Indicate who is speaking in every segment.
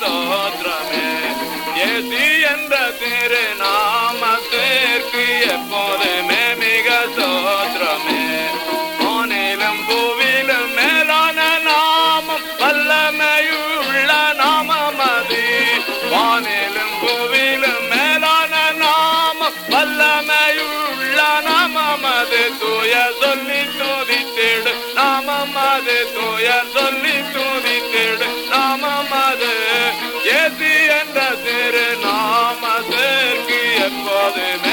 Speaker 1: சோத்ரமே AC என்ற திரு நாமத்திற்கு எப்போதுமே மிக சோத்ரமே வானிலும் பூவிலும் மேலான நாமம் வல்லமையூ எப்போதுமே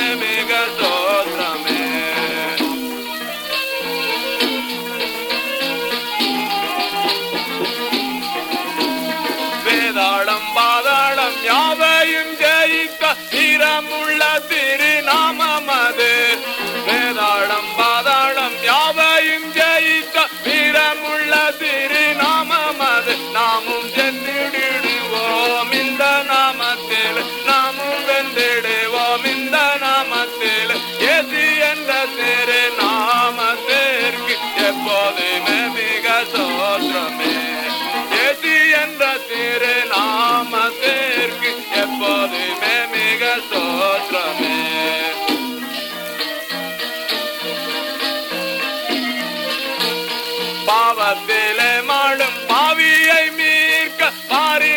Speaker 1: பாவத்திலே மாடும் பாவியை மீட்க பாரி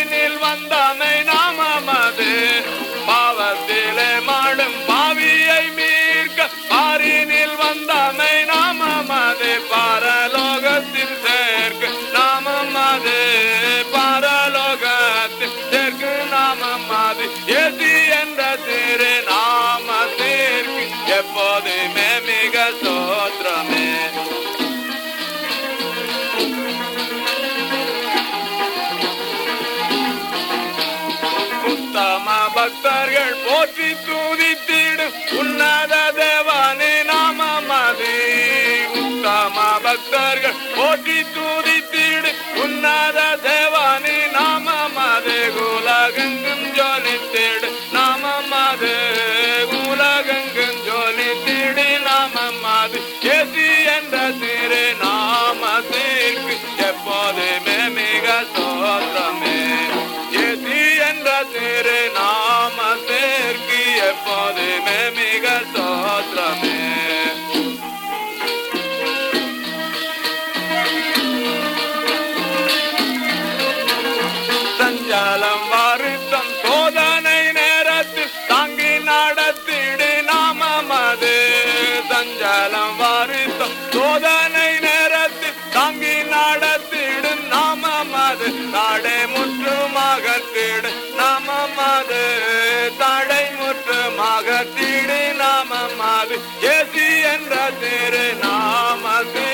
Speaker 1: பக்தர்கள் போற்றி தூதித்திடும் உன்னத தேவானே நாமமது உத்தம பக்தர்கள் போற்றி தூதித்திடும் உன்னத தேவானே நாமமது உலகெங்கும் ஜோலித்திடு நாமமது உலகெங்கும் ஜோலித்திடு நாமமது எசி சோத்திரமே சஞ்சாலம் வருத்தம் சோதனை நேரத்தில் தாங்கி நடத்திடு நாமமது சஞ்சாலம் வருத்தம் சோதனை நேரத்தில் தாங்கி நடத்திடு நாமமது தாடை முற்றுமாக திடு நாமமது தாடை முற்றுமாக திடு ஏசி என்ற திரு நாமது